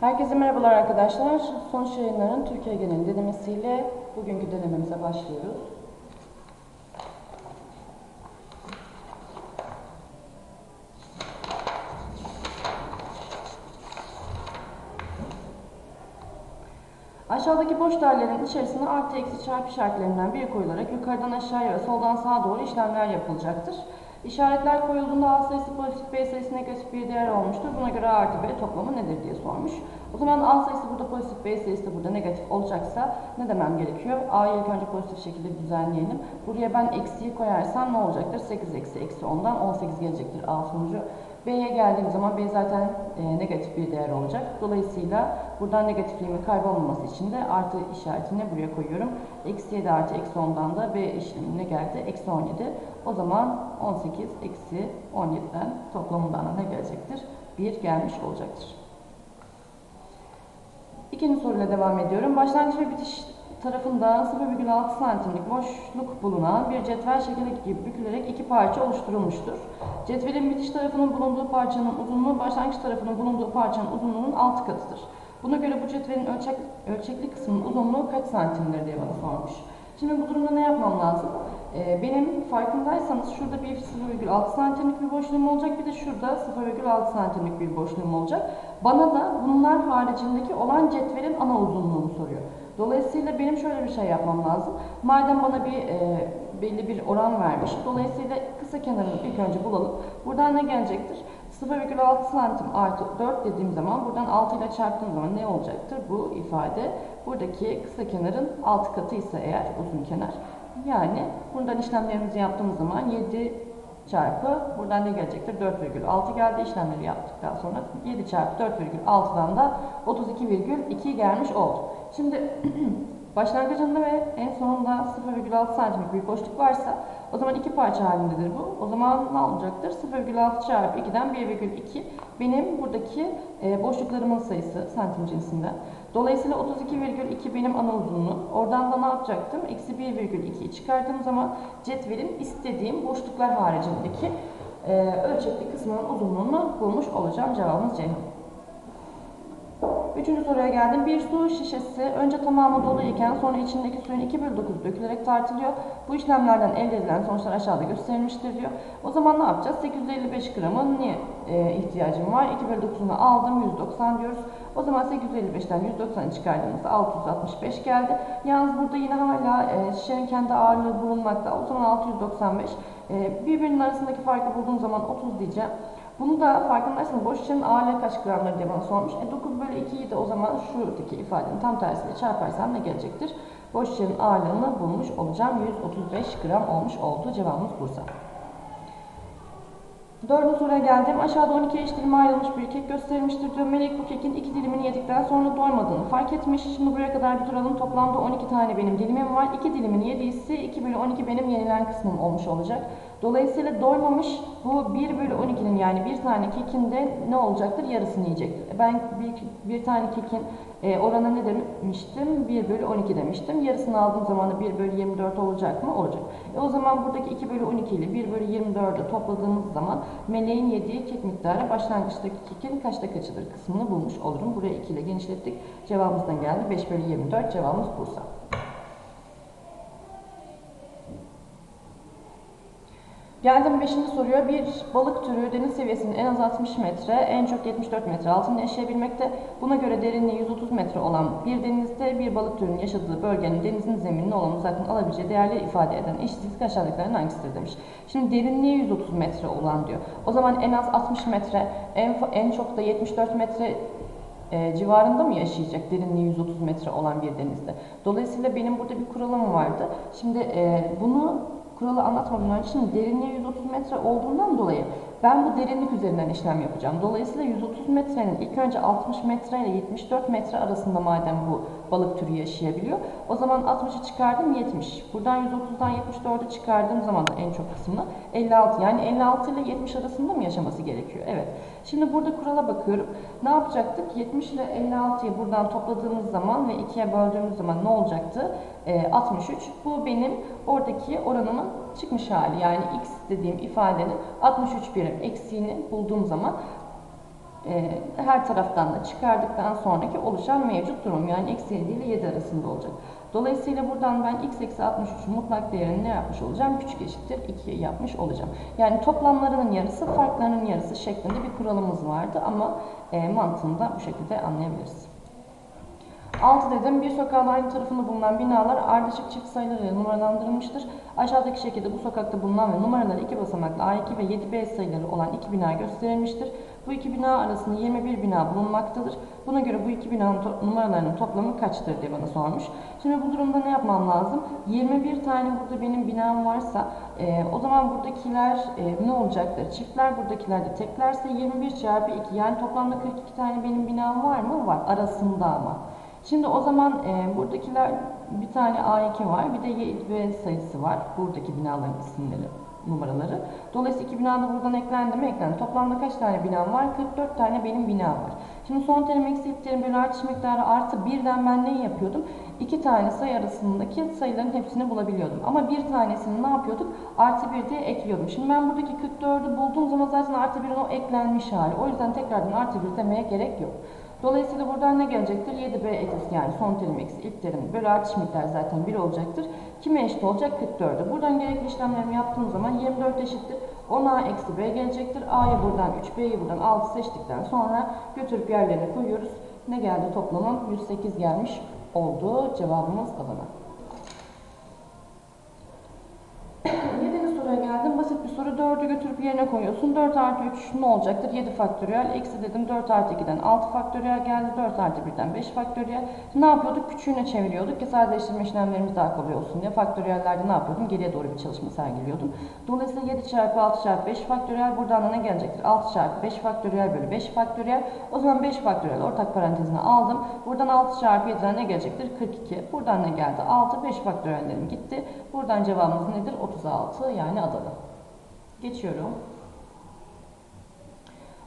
Herkese merhabalar arkadaşlar. Sonuç yayınların Türkiye genel denemesiyle bugünkü denememize başlıyoruz. Aşağıdaki boş değerlerin içerisine artı eksi çarpı işaretlerinden biri koyularak yukarıdan aşağıya ve soldan sağa doğru işlemler yapılacaktır. İşaretler koyulduğunda A sayısı pozitif, B sayısı negatif bir değer olmuştur. Buna göre A artı B toplamı nedir diye sormuş. O zaman A sayısı burada pozitif, B sayısı da burada negatif olacaksa ne demem gerekiyor? A'yı ilk önce pozitif şekilde düzenleyelim. Buraya ben eksiyi koyarsam ne olacaktır? 8 eksi eksi 10'dan 18 gelecektir A sonucu. B'ye geldiğim zaman B zaten e, negatif bir değer olacak. Dolayısıyla buradan negatifliğimin kaybolmaması için de artı işaretini buraya koyuyorum. Eksi 7 artı eksi 10'dan da B işlemine geldi. Eksi 17. O zaman 18 eksi 17'den toplamından ne gelecektir? 1 gelmiş olacaktır. İkinci soruyla devam ediyorum. Başlangıç ve bitiş tarafında 0,6 santimlik boşluk bulunan bir cetvel şekli gibi bükülerek iki parça oluşturulmuştur. Cetvelin bitiş tarafının bulunduğu parçanın uzunluğu başlangıç tarafının bulunduğu parçanın uzunluğunun 6 katıdır. Buna göre bu cetvelin ölçek, ölçekli kısmının uzunluğu kaç santimdir diye bana sormuş. Şimdi bu durumda ne yapmam lazım? Ee, benim farkındaysanız şurada bir 0,6 santimlik bir boşluğum olacak. Bir de şurada 0,6 santimlik bir boşluğum olacak. Bana da bunlar haricindeki olan cetvelin ana uzunluğunu soruyor. Dolayısıyla benim şöyle bir şey yapmam lazım. Madem bana bir e, belli bir oran vermiş. Dolayısıyla kısa kenarını ilk önce bulalım. Buradan ne gelecektir? 0,6 santim artı 4 dediğim zaman buradan 6 ile çarptığım zaman ne olacaktır? Bu ifade buradaki kısa kenarın 6 katı ise eğer uzun kenar. Yani buradan işlemlerimizi yaptığımız zaman 7 çarpı buradan ne gelecektir? 4,6 geldi. İşlemleri yaptıktan sonra 7 çarpı 4,6'dan da 32,2 gelmiş oldu. Şimdi başlangıcında ve en sonunda 0,6 santimlik bir boşluk varsa o zaman iki parça halindedir bu. O zaman ne olacaktır? 0,6 çarpı 2'den 1,2 benim buradaki e, boşluklarımın sayısı santim cinsinden. Dolayısıyla 32,2 benim ana uzunluğum. Oradan da ne yapacaktım? Eksi 1,2'yi çıkardığım zaman cetvelin istediğim boşluklar haricindeki e, ölçekli kısmının uzunluğunu bulmuş olacağım. Cevabımız Ceyhan. Üçüncü soruya geldim. Bir su şişesi önce tamamı dolu iken sonra içindeki suyun 2 bölü 9 dökülerek tartılıyor. Bu işlemlerden elde edilen sonuçlar aşağıda gösterilmiştir diyor. O zaman ne yapacağız? 855 gramın niye e, ihtiyacım var? 2 bölü 9'unu aldım 190 diyoruz. O zaman 855'ten 190'ı çıkardığımızda 665 geldi. Yalnız burada yine hala e, şişenin kendi ağırlığı bulunmakta. O zaman 695. E, birbirinin arasındaki farkı bulduğum zaman 30 diyeceğim. Bunu da farkındaysanız boş şişenin ağırlığı kaç gramları diye bana sormuş. E 9 bölü 2'yi de o zaman şuradaki ifadenin tam tersiyle çarparsam ne gelecektir? Boş şişenin ağırlığını bulmuş olacağım. 135 gram olmuş oldu. Cevabımız Bursa. Dördüncü soruya geldim. Aşağıda 12 eş dilime ayrılmış bir kek gösterilmiştir diyor. Melek bu kekin iki dilimini yedikten sonra doymadığını fark etmiş. Şimdi buraya kadar bir duralım. Toplamda 12 tane benim dilimim var. 2 dilimini yediyse 2 bölü 12 benim yenilen kısmım olmuş olacak. Dolayısıyla doymamış bu 1 bölü 12'nin yani bir tane kekin de ne olacaktır? Yarısını yiyecektir. Ben bir, bir tane kekin e, oranı ne demiştim? 1 bölü 12 demiştim. Yarısını aldığım zaman da 1 bölü 24 olacak mı? Olacak. E, o zaman buradaki 2 bölü 12 ile 1 bölü 24'ü topladığımız zaman meleğin yediği kek miktarı başlangıçtaki kekin kaçta kaçıdır kısmını bulmuş olurum. Buraya 2 ile genişlettik. Cevabımızdan geldi. 5 bölü 24 cevabımız Bursa. Geldim 5. soruya. Bir balık türü deniz seviyesinin en az 60 metre, en çok 74 metre altında yaşayabilmekte. Buna göre derinliği 130 metre olan bir denizde bir balık türünün yaşadığı bölgenin denizin zeminine olan uzaklığını alabileceği değerleri ifade eden eşitsizlik aşağıdakilerin hangisidir demiş. Şimdi derinliği 130 metre olan diyor. O zaman en az 60 metre, en, en çok da 74 metre e, civarında mı yaşayacak derinliği 130 metre olan bir denizde? Dolayısıyla benim burada bir kuralım vardı. Şimdi e, bunu kuralı önce şimdi derinliği 130 metre olduğundan dolayı ben bu derinlik üzerinden işlem yapacağım. Dolayısıyla 130 metrenin ilk önce 60 metre ile 74 metre arasında madem bu balık türü yaşayabiliyor. O zaman 60'ı çıkardım 70. Buradan 130'dan 74'ü çıkardığım zaman da en çok kısmını 56. Yani 56 ile 70 arasında mı yaşaması gerekiyor? Evet. Şimdi burada kurala bakıyorum. Ne yapacaktık? 70 ile 56'yı buradan topladığımız zaman ve 2'ye böldüğümüz zaman ne olacaktı? E, 63. Bu benim oradaki oranımın çıkmış hali. Yani x dediğim ifadenin 63 birim eksiğini bulduğum zaman e, her taraftan da çıkardıktan sonraki oluşan mevcut durum. Yani eksi 7 ile 7 arasında olacak. Dolayısıyla buradan ben x eksi 63 mutlak değerini ne yapmış olacağım? Küçük eşittir 2'ye yapmış olacağım. Yani toplamlarının yarısı farklarının yarısı şeklinde bir kuralımız vardı ama e, mantığını da bu şekilde anlayabiliriz. 6 dedim. Bir sokağın aynı tarafında bulunan binalar ardışık çift sayılarıyla numaralandırılmıştır. Aşağıdaki şekilde bu sokakta bulunan ve numaraları iki basamaklı A2 ve 7B sayıları olan iki bina gösterilmiştir. Bu iki bina arasında 21 bina bulunmaktadır. Buna göre bu iki binanın to numaralarının toplamı kaçtır diye bana sormuş. Şimdi bu durumda ne yapmam lazım? 21 tane burada benim binam varsa e, o zaman buradakiler e, ne olacaktır? Çiftler buradakiler de teklerse 21 çarpı 2 yani toplamda 42 tane benim binam var mı? Var. Arasında ama. Şimdi o zaman e, buradakiler bir tane A2 var, bir de Y sayısı var. Buradaki binaların isimleri, numaraları. Dolayısıyla iki bina da buradan eklendi mi? Eklendi. Toplamda kaç tane binam var? 44 tane benim binam var. Şimdi son terim eksi ilk terim bölü artış miktarı artı birden ben neyi yapıyordum? İki tane sayı arasındaki sayıların hepsini bulabiliyordum. Ama bir tanesini ne yapıyorduk? Artı bir diye ekliyordum. Şimdi ben buradaki 44'ü bulduğum zaman zaten artı birin o eklenmiş hali. O yüzden tekrardan artı bir demeye gerek yok. Dolayısıyla buradan ne gelecektir? 7b eksi yani son terim eksi ilk terim bölü artış miktarı zaten 1 olacaktır. Kime eşit olacak? 44'e. Buradan gerekli işlemlerimi yaptığım zaman 24 eşittir. 10a eksi b gelecektir. a'yı buradan 3, b'yi buradan 6 seçtikten sonra götürüp yerlerine koyuyoruz. Ne geldi toplamın? 108 gelmiş oldu. Cevabımız Adana. Yedinci soruya geldim. Basit bir soru. 4'ü götürüp yerine koyuyorsun. 4 artı 3 ne olacaktır? 7 faktöriyel. Eksi dedim 4 artı 2'den 6 faktöriyel geldi. 4 artı 1'den 5 faktöriyel. Ne yapıyorduk? Küçüğüne çeviriyorduk ki sadeleştirme işlemlerimiz daha kolay olsun diye. Faktöriyellerde ne yapıyordum? Geriye doğru bir çalışma sergiliyordum. Dolayısıyla 7 çarpı 6 çarpı 5 faktöriyel. Buradan da ne gelecektir? 6 çarpı 5 faktöriyel bölü 5 faktöriyel. O zaman 5 faktöriyel ortak parantezine aldım. Buradan 6 çarpı 7'den ne gelecektir? 42. Buradan ne geldi? 6. 5 faktöriyellerim gitti. Buradan cevabımız nedir? 36 yani Adana. Geçiyorum.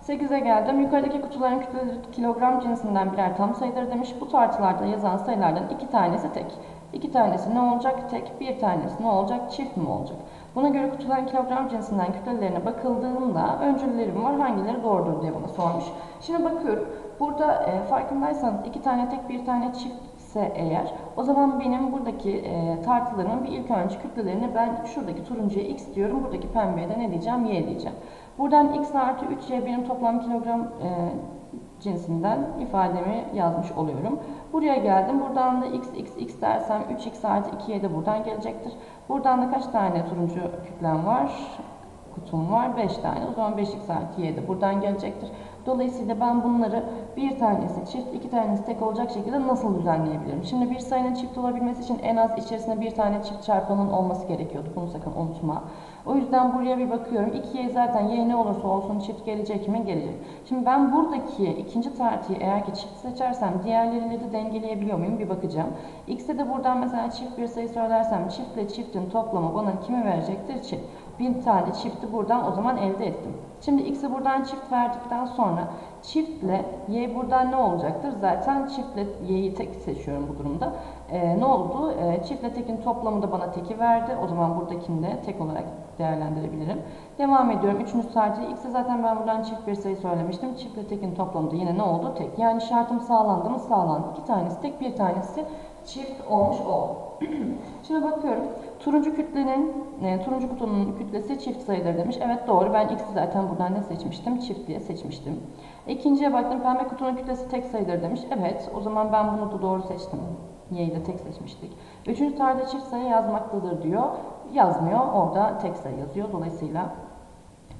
8'e geldim. Yukarıdaki kutuların kütleleri kilogram cinsinden birer tam sayıdır demiş. Bu tartılarda yazan sayılardan iki tanesi tek. İki tanesi ne olacak? Tek. Bir tanesi ne olacak? Çift mi olacak? Buna göre kutuların kilogram cinsinden kütlelerine bakıldığında öncüllerim var. Hangileri doğrudur diye bana sormuş. Şimdi bakıyorum. Burada e, farkındaysanız iki tane tek bir tane çift ise eğer o zaman benim buradaki e, tartılarımın bir ilk önce kütlelerini ben şuradaki turuncuya x diyorum. Buradaki pembeye de ne diyeceğim? y diyeceğim. Buradan x artı 3y benim toplam kilogram e, cinsinden ifademi yazmış oluyorum. Buraya geldim. Buradan da x, x, x dersem 3x artı 2y de buradan gelecektir. Buradan da kaç tane turuncu kütlem var? Kutum var. 5 tane. O zaman 5x artı y de buradan gelecektir. Dolayısıyla ben bunları bir tanesi çift, iki tanesi tek olacak şekilde nasıl düzenleyebilirim? Şimdi bir sayının çift olabilmesi için en az içerisinde bir tane çift çarpanın olması gerekiyordu. Bunu sakın unutma. O yüzden buraya bir bakıyorum. 2'ye zaten y ne olursa olsun çift gelecek mi? Gelecek. Şimdi ben buradaki ikinci tartıyı eğer ki çift seçersem diğerleriyle de dengeleyebiliyor muyum? Bir bakacağım. X'e de buradan mesela çift bir sayı söylersem çiftle çiftin toplamı bana kimi verecektir? Çift. Bir tane çifti buradan o zaman elde ettim. Şimdi x'e buradan çift verdikten sonra çiftle y buradan ne olacaktır? Zaten çiftle y'yi tek seçiyorum bu durumda. Ee, ne oldu? Ee, çiftle tekin toplamı da bana teki verdi. O zaman buradakini de tek olarak değerlendirebilirim. Devam ediyorum. Üçüncü tercih. X'e zaten ben buradan çift bir sayı söylemiştim. Çiftle tekin toplamı da yine ne oldu? Tek. Yani şartım sağlandı mı? Sağlandı. İki tanesi tek, bir tanesi çift olmuş oldu. Şimdi bakıyorum. Turuncu kütlenin, e, turuncu kutunun kütlesi çift sayıdır demiş. Evet doğru. Ben x'i zaten buradan ne seçmiştim? Çift diye seçmiştim. İkinciye baktım. Pembe kutunun kütlesi tek sayıdır demiş. Evet. O zaman ben bunu da doğru seçtim. Y'yi de tek seçmiştik. Üçüncü tarihte çift sayı yazmaktadır diyor. Yazmıyor. Orada tek sayı yazıyor. Dolayısıyla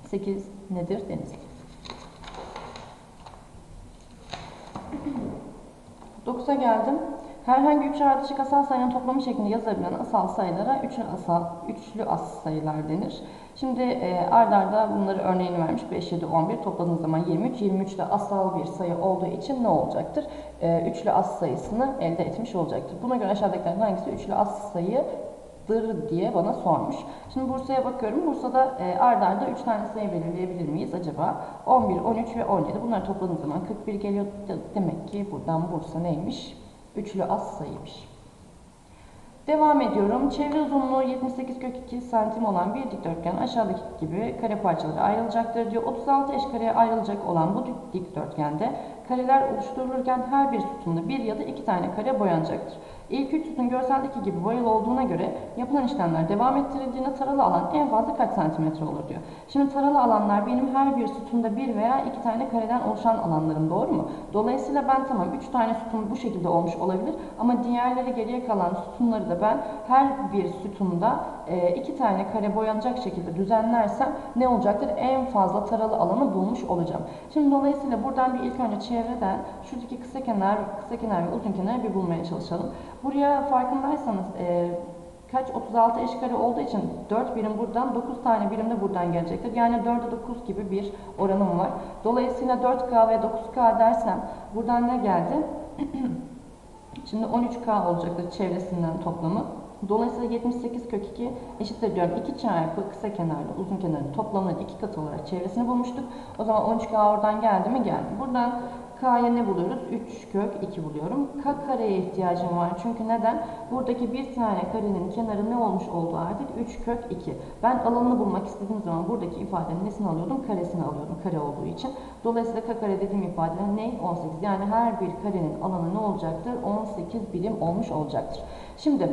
8 nedir? Denizli. 9'a geldim. Herhangi üç ardışık asal sayının toplamı şeklinde yazılabilen asal sayılara üçlü asal, üçlü as sayılar denir. Şimdi e, ard bunları örneğini vermiş. 5, 7, 11 topladığınız zaman 23. 23 de asal bir sayı olduğu için ne olacaktır? E, üçlü as sayısını elde etmiş olacaktır. Buna göre aşağıdakilerden hangisi üçlü as sayıdır diye bana sormuş. Şimdi Bursa'ya bakıyorum. Bursa'da e, ard arda 3 tane sayı belirleyebilir miyiz acaba? 11, 13 ve 17. Bunları topladığınız zaman 41 geliyor. Demek ki buradan Bursa neymiş? Üçlü az sayıymış. Devam ediyorum. Çevre uzunluğu 78 kök 2 santim olan bir dikdörtgen aşağıdaki gibi kare parçaları ayrılacaktır diyor. 36 eş kareye ayrılacak olan bu dik- dikdörtgende kareler oluşturulurken her bir sütunda bir ya da iki tane kare boyanacaktır. İlk üç sütun görseldeki gibi boyalı olduğuna göre yapılan işlemler devam ettirildiğinde taralı alan en fazla kaç santimetre olur diyor. Şimdi taralı alanlar benim her bir sütunda bir veya iki tane kareden oluşan alanlarım doğru mu? Dolayısıyla ben tamam üç tane sütun bu şekilde olmuş olabilir ama diğerleri geriye kalan sütunları da ben her bir sütunda e, iki tane kare boyanacak şekilde düzenlersem ne olacaktır? En fazla taralı alanı bulmuş olacağım. Şimdi dolayısıyla buradan bir ilk önce çevreden şuradaki kısa kenar, kısa kenar ve uzun kenarı bir bulmaya çalışalım. Buraya farkındaysanız e, kaç 36 eş kare olduğu için 4 birim buradan 9 tane birim de buradan gelecektir. Yani 4'e 9 gibi bir oranım var. Dolayısıyla 4K ve 9K dersem buradan ne geldi? Şimdi 13K olacaktır çevresinden toplamı. Dolayısıyla 78 kök 2 eşittir diyorum. 2 çarpı kısa kenarla uzun kenarın toplamının 2 katı olarak çevresini bulmuştuk. O zaman 13K oradan geldi mi? Geldi. Buradan K'ya ne buluyoruz? 3 kök 2 buluyorum. K kareye ihtiyacım var. Çünkü neden? Buradaki bir tane karenin kenarı ne olmuş oldu artık? 3 kök 2. Ben alanını bulmak istediğim zaman buradaki ifadenin nesini alıyordum? Karesini alıyordum kare olduğu için. Dolayısıyla K kare dediğim ifade ne? 18. Yani her bir karenin alanı ne olacaktır? 18 birim olmuş olacaktır. Şimdi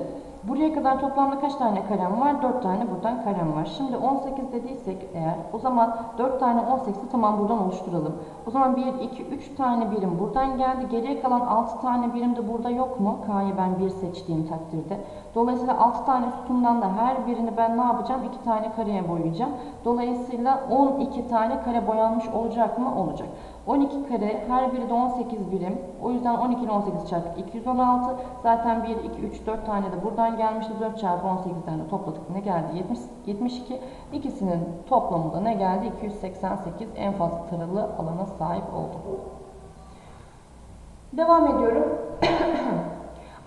Buraya kadar toplamda kaç tane karem var? 4 tane buradan karem var. Şimdi 18 dediysek eğer o zaman 4 tane 18'i tamam buradan oluşturalım. O zaman 1, 2, 3 tane birim buradan geldi. Geriye kalan 6 tane birim de burada yok mu? K'yı ben 1 seçtiğim takdirde. Dolayısıyla 6 tane sütundan da her birini ben ne yapacağım? 2 tane kareye boyayacağım. Dolayısıyla 12 tane kare boyanmış olacak mı? Olacak. 12 kare her biri de 18 birim. O yüzden 12 ile 18 çarpı 216. Zaten 1, 2, 3, 4 tane de buradan gelmişti. 4 çarpı 18'den de topladık. Ne geldi? 70, 72. İkisinin toplamı da ne geldi? 288 en fazla taralı alana sahip oldu. Devam ediyorum.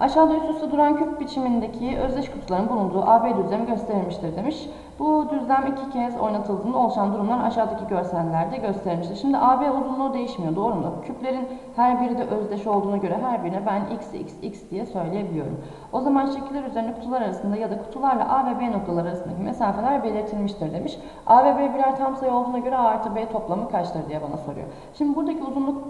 Aşağıda üst üste duran küp biçimindeki özdeş kutuların bulunduğu AB düzlemi gösterilmiştir demiş. Bu düzlem iki kez oynatıldığında oluşan durumlar aşağıdaki görsellerde gösterilmiştir. Şimdi AB uzunluğu değişmiyor doğru mu? Küplerin her biri de özdeş olduğuna göre her birine ben x, x, x diye söyleyebiliyorum. O zaman şekiller üzerinde kutular arasında ya da kutularla A ve B noktaları arasındaki mesafeler belirtilmiştir demiş. A ve B birer tam sayı olduğuna göre A artı B toplamı kaçtır diye bana soruyor. Şimdi buradaki uzunluk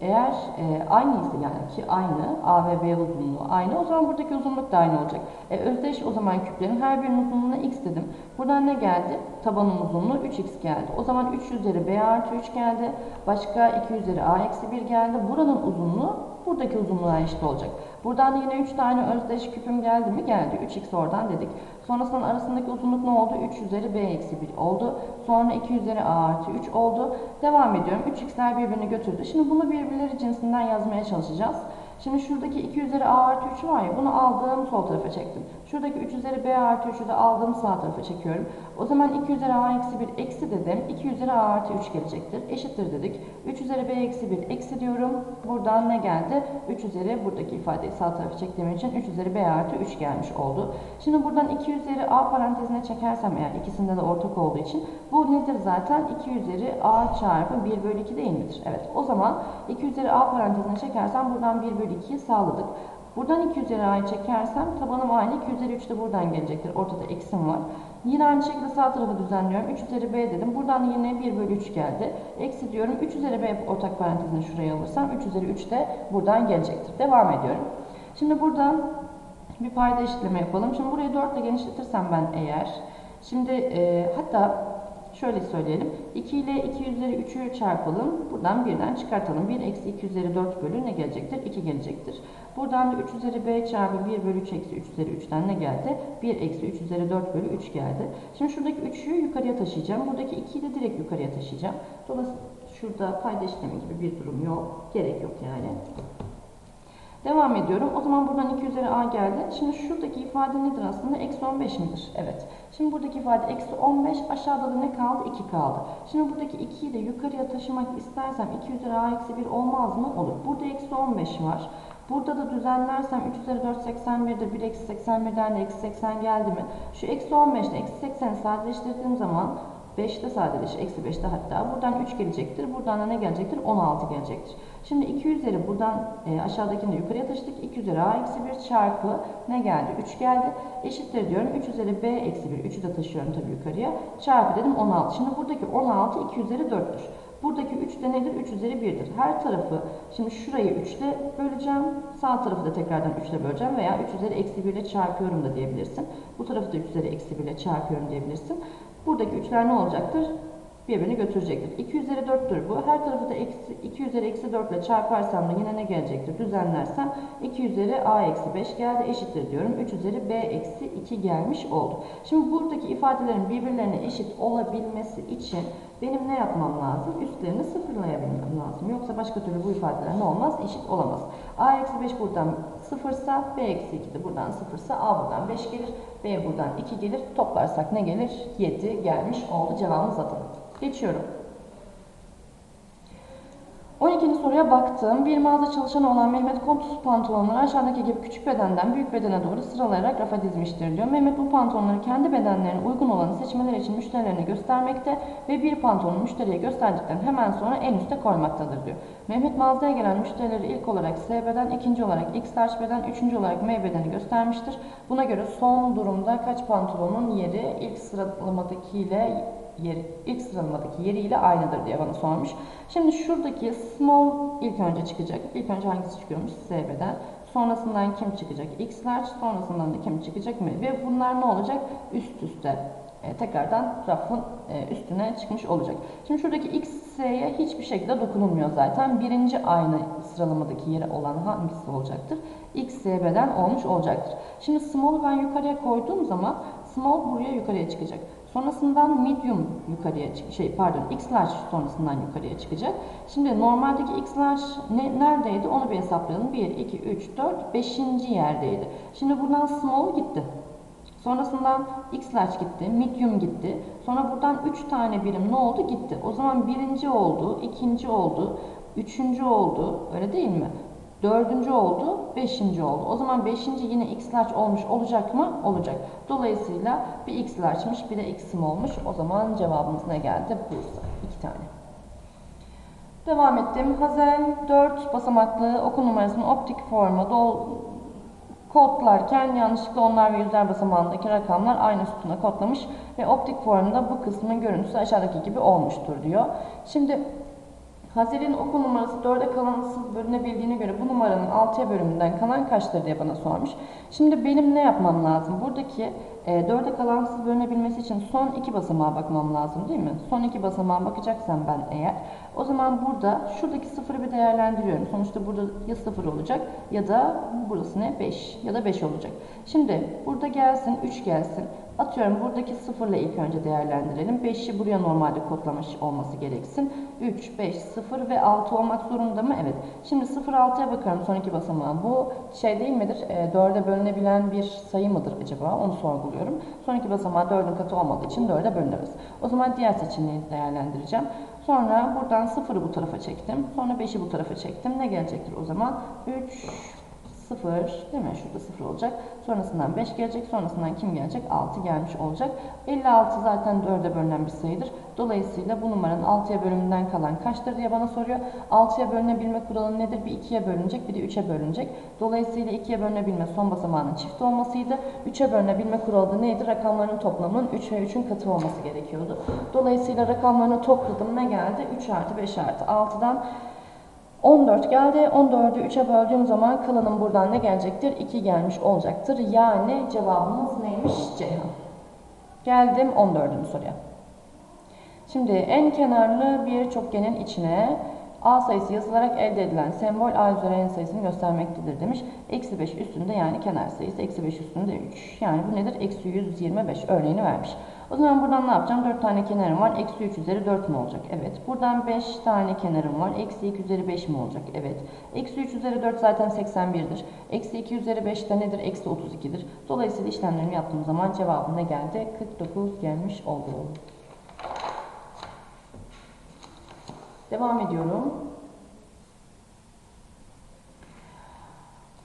eğer e, aynı ise yani ki aynı A ve B uzunluğu aynı o zaman buradaki uzunluk da aynı olacak. E, özdeş o zaman küplerin her birinin uzunluğuna x dedim. Buradan ne geldi? Tabanın uzunluğu 3x geldi. O zaman 3 üzeri B artı 3 geldi. Başka 2 üzeri A eksi 1 geldi. Buranın uzunluğu buradaki uzunluğa eşit olacak. Buradan yine 3 tane özdeş küpüm geldi mi? Geldi. 3x oradan dedik. Sonrasında arasındaki uzunluk ne oldu? 3 üzeri b eksi 1 oldu. Sonra 2 üzeri a artı 3 oldu. Devam ediyorum. 3x'ler birbirini götürdü. Şimdi bunu birbirleri cinsinden yazmaya çalışacağız. Şimdi şuradaki 2 üzeri a artı 3 var ya bunu aldım sol tarafa çektim. Şuradaki 3 üzeri b artı 3'ü de aldım sağ tarafa çekiyorum. O zaman 2 üzeri a eksi 1 eksi dedim. 2 üzeri a artı 3 gelecektir. Eşittir dedik. 3 üzeri b eksi 1 eksi diyorum. Buradan ne geldi? 3 üzeri buradaki ifadeyi sağ tarafa çektiğim için 3 üzeri b artı 3 gelmiş oldu. Şimdi buradan 2 üzeri a parantezine çekersem eğer ikisinde de ortak olduğu için bu nedir zaten? 2 üzeri a çarpı 1 bölü 2 değil midir? Evet. O zaman 2 üzeri a parantezine çekersem buradan 1 bölü 2'yi sağladık. Buradan 2 üzeri a'yı çekersem tabanım aynı 2 üzeri 3 de buradan gelecektir. Ortada eksim var. Yine aynı şekilde sağ tarafı düzenliyorum. 3 üzeri b dedim. Buradan yine 1 bölü 3 geldi. Eksi diyorum. 3 üzeri b ortak parantezini şuraya alırsam 3 üzeri 3 de buradan gelecektir. Devam ediyorum. Şimdi buradan bir payda eşitleme yapalım. Şimdi burayı 4 ile genişletirsem ben eğer. Şimdi e, hatta Şöyle söyleyelim. 2 ile 2 üzeri 3'ü çarpalım. Buradan birden çıkartalım. 1 eksi 2 üzeri 4 bölü ne gelecektir? 2 gelecektir. Buradan da 3 üzeri b çarpı 1 bölü 3 eksi 3 üzeri 3'ten ne geldi? 1 eksi 3 üzeri 4 bölü 3 geldi. Şimdi şuradaki 3'ü yukarıya taşıyacağım. Buradaki 2'yi de direkt yukarıya taşıyacağım. Dolayısıyla şurada payda işlemi gibi bir durum yok. Gerek yok yani. Devam ediyorum. O zaman buradan 2 üzeri a geldi. Şimdi şuradaki ifade nedir aslında? Eksi 15 midir? Evet. Şimdi buradaki ifade eksi 15. Aşağıda da ne kaldı? 2 kaldı. Şimdi buradaki 2'yi de yukarıya taşımak istersem 2 üzeri a eksi 1 olmaz mı? Olur. Burada eksi 15 var. Burada da düzenlersem 3 üzeri 4 81'dir. 1 eksi 81'den de eksi 80 geldi mi? Şu eksi 15 ile eksi 80'i sadeleştirdiğim zaman 5'te sadeleşir. Eksi 5'te hatta. Buradan 3 gelecektir. Buradan da ne gelecektir? 16 gelecektir. Şimdi 2 üzeri buradan e, aşağıdakini yukarıya taşıdık. 2 üzeri a eksi 1 çarpı ne geldi? 3 geldi. Eşittir diyorum. 3 üzeri b eksi 1. 3'ü de taşıyorum tabii yukarıya. Çarpı dedim 16. Şimdi buradaki 16 2 üzeri 4'tür. Buradaki 3 de nedir? 3 üzeri 1'dir. Her tarafı şimdi şurayı 3 ile böleceğim. Sağ tarafı da tekrardan 3 ile böleceğim. Veya 3 üzeri eksi 1 ile çarpıyorum da diyebilirsin. Bu tarafı da 3 üzeri eksi 1 ile çarpıyorum diyebilirsin. Buradaki 3'ler ne olacaktır? Birbirini götürecektir. 2 üzeri 4'tür bu. Her tarafı da eksi, 2 üzeri eksi 4 ile çarparsam da yine ne gelecektir? Düzenlersem 2 üzeri a eksi 5 geldi eşittir diyorum. 3 üzeri b eksi 2 gelmiş oldu. Şimdi buradaki ifadelerin birbirlerine eşit olabilmesi için benim ne yapmam lazım? Üstlerini sıfırlayabilmem lazım. Yoksa başka türlü bu ifadeler ne olmaz? Eşit olamaz. a eksi 5 buradan sıfırsa b eksi 2 de buradan sıfırsa a buradan 5 gelir. b buradan 2 gelir. Toplarsak ne gelir? 7 gelmiş oldu. Cevabımız zaten. Geçiyorum. 12. soruya baktım. Bir mağaza çalışanı olan Mehmet Komtus pantolonları aşağıdaki gibi küçük bedenden büyük bedene doğru sıralayarak rafa dizmiştir diyor. Mehmet bu pantolonları kendi bedenlerine uygun olanı seçmeleri için müşterilerine göstermekte ve bir pantolonu müşteriye gösterdikten hemen sonra en üste koymaktadır diyor. Mehmet mağazaya gelen müşterileri ilk olarak S beden, ikinci olarak X large beden, üçüncü olarak M bedeni göstermiştir. Buna göre son durumda kaç pantolonun yeri ilk sıralamadıkiyle yeri, ilk sıralamadaki yeriyle aynıdır diye bana sormuş. Şimdi şuradaki small ilk önce çıkacak. İlk önce hangisi çıkıyormuş? S beden. Sonrasından kim çıkacak? X large. Sonrasından da kim çıkacak mı? Ve bunlar ne olacak? Üst üste e, tekrardan rafın e, üstüne çıkmış olacak. Şimdi şuradaki XS'ye hiçbir şekilde dokunulmuyor zaten. Birinci aynı sıralamadaki yeri olan hangisi olacaktır? XS beden olmuş olacaktır. Şimdi small'u ben yukarıya koyduğum zaman small buraya yukarıya çıkacak. Sonrasından medium yukarıya şey pardon x large sonrasından yukarıya çıkacak. Şimdi normaldeki x large ne, neredeydi onu bir hesaplayalım. 1, 2, 3, 4, 5. yerdeydi. Şimdi buradan small gitti. Sonrasından x large gitti, medium gitti. Sonra buradan 3 tane birim ne oldu? Gitti. O zaman birinci oldu, ikinci oldu, üçüncü oldu. Öyle değil mi? Dördüncü oldu, beşinci oldu. O zaman beşinci yine x large olmuş olacak mı? Olacak. Dolayısıyla bir x large'mış bir de x'im olmuş. O zaman cevabımız ne geldi? Bursa. İki tane. Devam ettim. Hazel 4 basamaklı okul numarasını optik forma dol kodlarken yanlışlıkla onlar ve yüzler basamağındaki rakamlar aynı sütuna kodlamış ve optik formda bu kısmın görüntüsü aşağıdaki gibi olmuştur diyor. Şimdi Hazel'in okul numarası 4'e kalansız bölünebildiğine göre bu numaranın 6'ya bölümünden kalan kaçtır diye bana sormuş. Şimdi benim ne yapmam lazım? Buradaki e, 4'e kalansız bölünebilmesi için son iki basamağa bakmam lazım değil mi? Son iki basamağa bakacaksam ben eğer o zaman burada şuradaki sıfırı bir değerlendiriyorum. Sonuçta burada ya sıfır olacak ya da burası ne? 5 ya da 5 olacak. Şimdi burada gelsin 3 gelsin. Atıyorum buradaki sıfırla ilk önce değerlendirelim. 5'i buraya normalde kodlamış olması gereksin. 3, 5, 0 ve 6 olmak zorunda mı? Evet. Şimdi 0, 6'ya bakarım son iki basamağa. Bu şey değil midir? E, 4'e bölünebilen bir sayı mıdır acaba? Onu sorguluyorum. Son iki basamağı 4'ün katı olmadığı için 4'e bölünemez. O zaman diğer seçeneği değerlendireceğim. Sonra buradan 0'ı bu tarafa çektim. Sonra 5'i bu tarafa çektim. Ne gelecektir o zaman? 3, 0 değil mi? Şurada 0 olacak. Sonrasından 5 gelecek. Sonrasından kim gelecek? 6 gelmiş olacak. 56 zaten 4'e bölünen bir sayıdır. Dolayısıyla bu numaranın 6'ya bölümünden kalan kaçtır diye bana soruyor. 6'ya bölünebilme kuralı nedir? Bir 2'ye bölünecek bir de 3'e bölünecek. Dolayısıyla 2'ye bölünebilme son basamağının çift olmasıydı. 3'e bölünebilme kuralı da neydi? Rakamların toplamının 3 ve 3'ün katı olması gerekiyordu. Dolayısıyla rakamlarını topladım. Ne geldi? 3 artı 5 artı 6'dan 14 geldi. 14'ü 3'e böldüğüm zaman kalanın buradan ne gelecektir? 2 gelmiş olacaktır. Yani cevabımız neymiş? Ceyhan. Geldim 14. soruya. Şimdi en kenarlı bir çokgenin içine A sayısı yazılarak elde edilen sembol A üzeri n sayısını göstermektedir demiş. Eksi 5 üstünde yani kenar sayısı. Eksi 5 üstünde 3. Yani bu nedir? Eksi 125 örneğini vermiş. O zaman buradan ne yapacağım? 4 tane kenarım var. Eksi 3 üzeri 4 mü olacak? Evet. Buradan 5 tane kenarım var. Eksi 2 üzeri 5 mi olacak? Evet. Eksi 3 üzeri 4 zaten 81'dir. Eksi 2 üzeri 5 de nedir? Eksi 32'dir. Dolayısıyla işlemlerimi yaptığım zaman cevabım ne geldi? 49 gelmiş oldu. Devam ediyorum.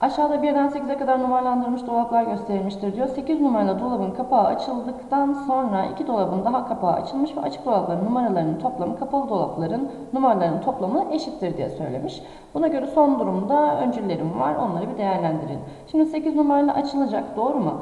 Aşağıda birden 8'e kadar numaralandırılmış dolaplar gösterilmiştir diyor. 8 numaralı dolabın kapağı açıldıktan sonra iki dolabın daha kapağı açılmış ve açık dolapların numaralarının toplamı kapalı dolapların numaralarının toplamı eşittir diye söylemiş. Buna göre son durumda öncüllerim var. Onları bir değerlendirelim. Şimdi 8 numaralı açılacak doğru mu?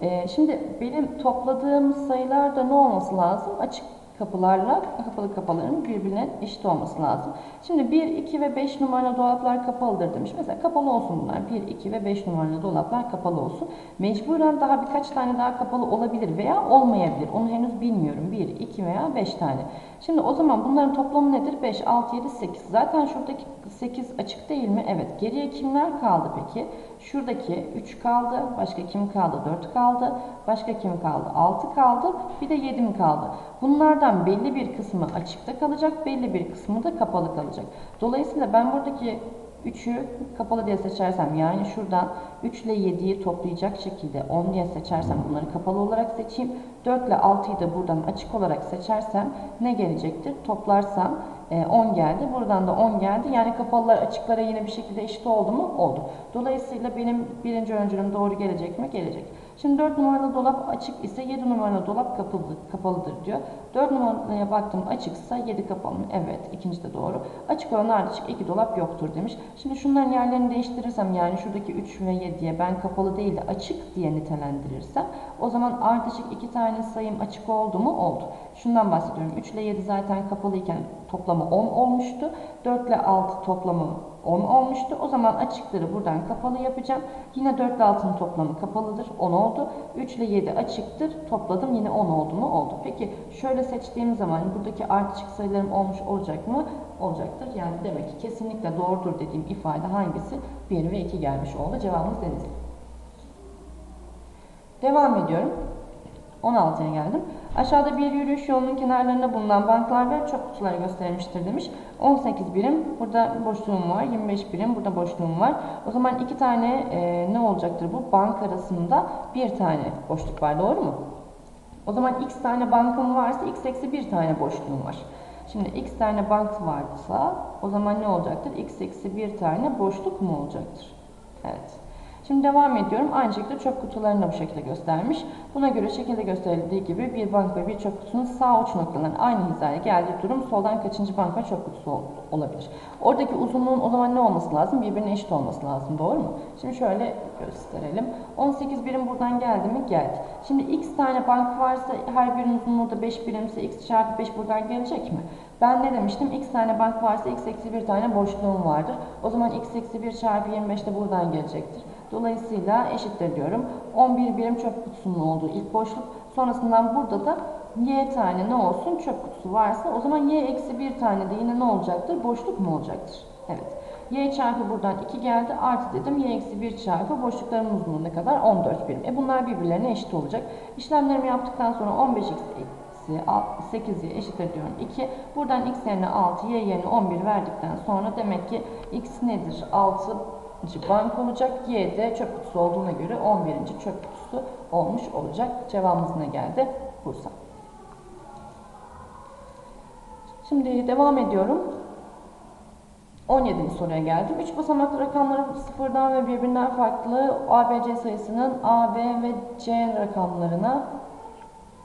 Ee, şimdi benim topladığım sayılarda ne olması lazım? Açık kapılarla kapalı kapıların birbirine eşit olması lazım. Şimdi 1, 2 ve 5 numaralı dolaplar kapalıdır demiş. Mesela kapalı olsun bunlar. 1, 2 ve 5 numaralı dolaplar kapalı olsun. Mecburen daha birkaç tane daha kapalı olabilir veya olmayabilir. Onu henüz bilmiyorum. 1, 2 veya 5 tane. Şimdi o zaman bunların toplamı nedir? 5, 6, 7, 8. Zaten şuradaki 8 açık değil mi? Evet. Geriye kimler kaldı peki? Şuradaki 3 kaldı. Başka kim kaldı? 4 kaldı. Başka kim kaldı? 6 kaldı. Bir de 7 mi kaldı? Bunlardan belli bir kısmı açıkta kalacak. Belli bir kısmı da kapalı kalacak. Dolayısıyla ben buradaki 3'ü kapalı diye seçersem yani şuradan 3 ile 7'yi toplayacak şekilde 10 diye seçersem bunları kapalı olarak seçeyim. 4 ile 6'yı da buradan açık olarak seçersem ne gelecektir? Toplarsam 10 geldi. Buradan da 10 geldi. Yani kapalılar açıklara yine bir şekilde eşit oldu mu? Oldu. Dolayısıyla benim birinci öncülüm doğru gelecek mi? Gelecek. Şimdi 4 numaralı dolap açık ise 7 numaralı dolap kapalı, kapalıdır diyor. 4 numaraya baktım açıksa 7 kapalı mı? Evet. ikinci de doğru. Açık olan ardışık 2 dolap yoktur demiş. Şimdi şunların yerlerini değiştirirsem yani şuradaki 3 ve 7'ye ben kapalı değil de açık diye nitelendirirsem o zaman ardışık 2 tane sayım açık oldu mu? Oldu. Şundan bahsediyorum. 3 ile 7 zaten kapalı iken toplamı 10 olmuştu. 4 ile 6 toplamı 10 olmuştu. O zaman açıkları buradan kapalı yapacağım. Yine 4 ile 6'nın toplamı kapalıdır. 10 oldu. 3 ile 7 açıktır. Topladım. Yine 10 oldu mu? Oldu. Peki şöyle seçtiğim zaman buradaki ardışık sayılarım olmuş olacak mı? Olacaktır. Yani demek ki kesinlikle doğrudur dediğim ifade hangisi? 1 ve 2 gelmiş oldu. Cevabımız Denizli. Devam ediyorum. 16'ya geldim. Aşağıda bir yürüyüş yolunun kenarlarında bulunan banklar ve çöp kutuları gösterilmiştir demiş. 18 birim burada boşluğum var. 25 birim burada boşluğum var. O zaman iki tane e, ne olacaktır bu? Bank arasında bir tane boşluk var. Doğru mu? O zaman x tane bankım varsa x eksi bir tane boşluğum var. Şimdi x tane bank varsa o zaman ne olacaktır? x eksi bir tane boşluk mu olacaktır? Evet. Şimdi devam ediyorum. Aynı şekilde çöp kutularını da bu şekilde göstermiş. Buna göre şekilde gösterildiği gibi bir bank ve bir çöp kutusunun sağ uç noktalarının aynı hizaya geldiği durum soldan kaçıncı bank ve çöp kutusu ol olabilir. Oradaki uzunluğun o zaman ne olması lazım? Birbirine eşit olması lazım. Doğru mu? Şimdi şöyle gösterelim. 18 birim buradan geldi mi? Geldi. Şimdi x tane bank varsa her birinin uzunluğu da 5 birimse x çarpı 5 buradan gelecek mi? Ben ne demiştim? x tane bank varsa x eksi 1 tane boşluğum vardır. O zaman x eksi 1 çarpı 25 de buradan gelecektir. Dolayısıyla eşittir diyorum. 11 birim çöp kutusunun olduğu ilk boşluk. Sonrasından burada da y tane ne olsun çöp kutusu varsa o zaman y eksi 1 tane de yine ne olacaktır? Boşluk mu olacaktır? Evet. y çarpı buradan 2 geldi. Artı dedim y eksi 1 çarpı boşlukların uzunluğu ne kadar? 14 birim. E bunlar birbirlerine eşit olacak. İşlemlerimi yaptıktan sonra 15 eksi 8'i eşittir diyorum 2. Buradan x yerine 6, y yerine 11 verdikten sonra demek ki x nedir? 6 bank olacak. Y de çöp kutusu olduğuna göre 11. çöp kutusu olmuş olacak. Cevabımız ne geldi? Bursa. Şimdi devam ediyorum. 17. soruya geldim. 3 basamaklı rakamların sıfırdan ve birbirinden farklı ABC sayısının A, B ve C rakamlarına